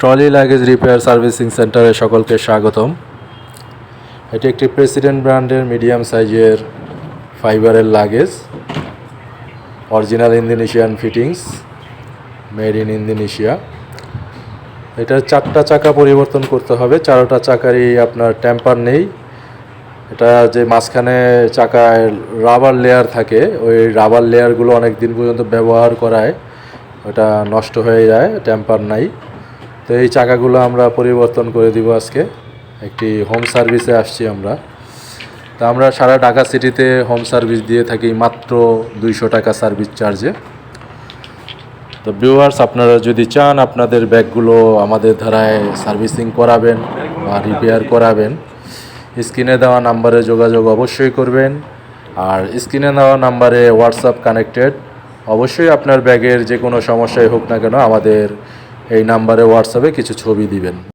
Trolley luggage repair servicing সেন্টারে সকলকে স্বাগতম। এটি একটি প্রেসিডেন্ট ব্র্যান্ডের মিডিয়াম সাইজের ফাইবারের luggage. Original Indonesian fittings, made in Indonesia. এটার চারটা চাকা পরিবর্তন করতে হবে। চারোটা চাকারই আপনার ট্যাম্পার নেই। এটা যে মাঝখানে চাকায় রাবার লেয়ার থাকে, ওই রাবার লেয়ারগুলো অনেক দিন পর্যন্ত ব্যবহার করায় ওটা নষ্ট হয়ে যায় ট্যাম্পার নাই। তো এই চাকাগুলো আমরা পরিবর্তন করে দিব আজকে। একটি হোম সার্ভিসে আসছি আমরা। তা আমরা সারা ঢাকা সিটিতে হোম সার্ভিস দিয়ে থাকি মাত্র দুইশো টাকা সার্ভিস চার্জে তো ভিউয়ার্স আপনারা যদি চান, আপনাদের ব্যাগগুলো আমাদের ধারায় সার্ভিসিং করাবেন বা রিপেয়ার করাবেন স্ক্রিনে দেওয়া নাম্বারে যোগাযোগ অবশ্যই করবেন। আর স্ক্রিনে দেওয়া নাম্বারে হোয়াটসঅ্যাপ কানেক্টেড অবশ্যই আপনার ব্যাগের যে কোনো সমস্যাই হোক না কেন, আমাদের এই নাম্বারে হোয়াটসঅ্যাপে কিছু ছবি দিবেন।